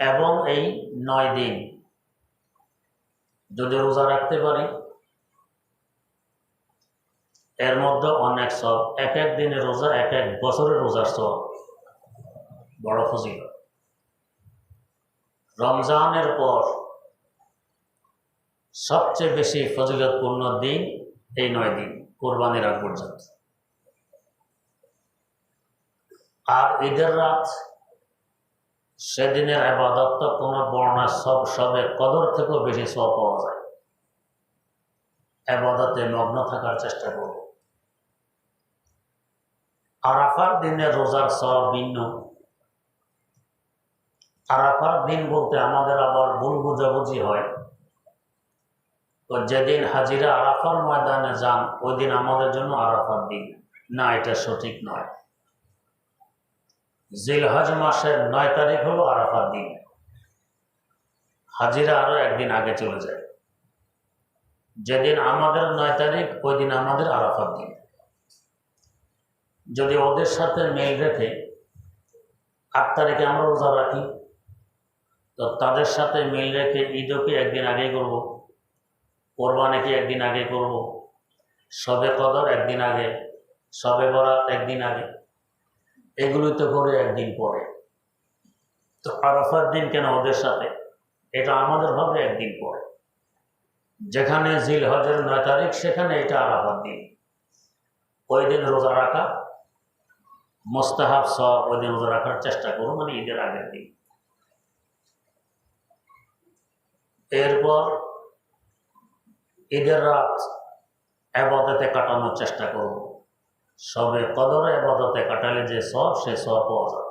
এবং এই নয় দিন। যদি রোজা রাখতে পারি, এর মধ্যে অনেক সব, এক এক দিনের রোজা, এক এক বছরের রোজার সব বড় ফজিল রমজানের পর সবচেয়ে বেশি ফজিলতপূর্ণ দিন এই নয় দিন, কোরবানির আগ পর্যন্ত। আর ঈদের রাত সেদিনের আবাদত তো কোনো বর্ণা সব সবে কদর থেকেও বেশি সব পাওয়া যায়। আবাদতে মগ্ন থাকার চেষ্টা করব আরাফার দিনে রোজার সব ভিন্ন। আরাফার দিন বলতে আমাদের আবার ভুল বুঝাবুঝি হয়। তো যেদিন হাজিরা আরাফার ময়দানে যান, ওই দিন আমাদের জন্য আরাফার দিন। না, এটা সঠিক নয়। জিলহজ মাসের নয় তারিখ হলো আরাফার দিন। হাজিরা আরও একদিন আগে চলে যায়। যেদিন আমাদের নয় তারিখ ওই দিন আমাদের আরাফার দিন। যদি ওদের সাথে মেল রেখে আট তারিখে আমরা রোজা রাখি, তো তাদের সাথে মিল রেখে ঈদও কি একদিন আগে করব? কোরবানি কি একদিন আগে করব? সবে কদর একদিন আগে সবে বরাত একদিন আগে। এগুলোই তো করে একদিন পরে। তো আরাফার দিন কেন ওদের সাথে? এটা আমাদের হবে একদিন পরে। যেখানে জিল হজের নয় তারিখ, সেখানে এটা আরাফার দিন। ওই দিন রোজা রাখা, মোস্তাহাব সব ওই দিন রোজা রাখার চেষ্টা করুন মানে ঈদের আগের দিন। এরপর ঈদের রাত আবাদতে কাটানোর চেষ্টা করব। সবে কদরে বদতে কাটালে যে সব সে সব পাওয়া যাবে।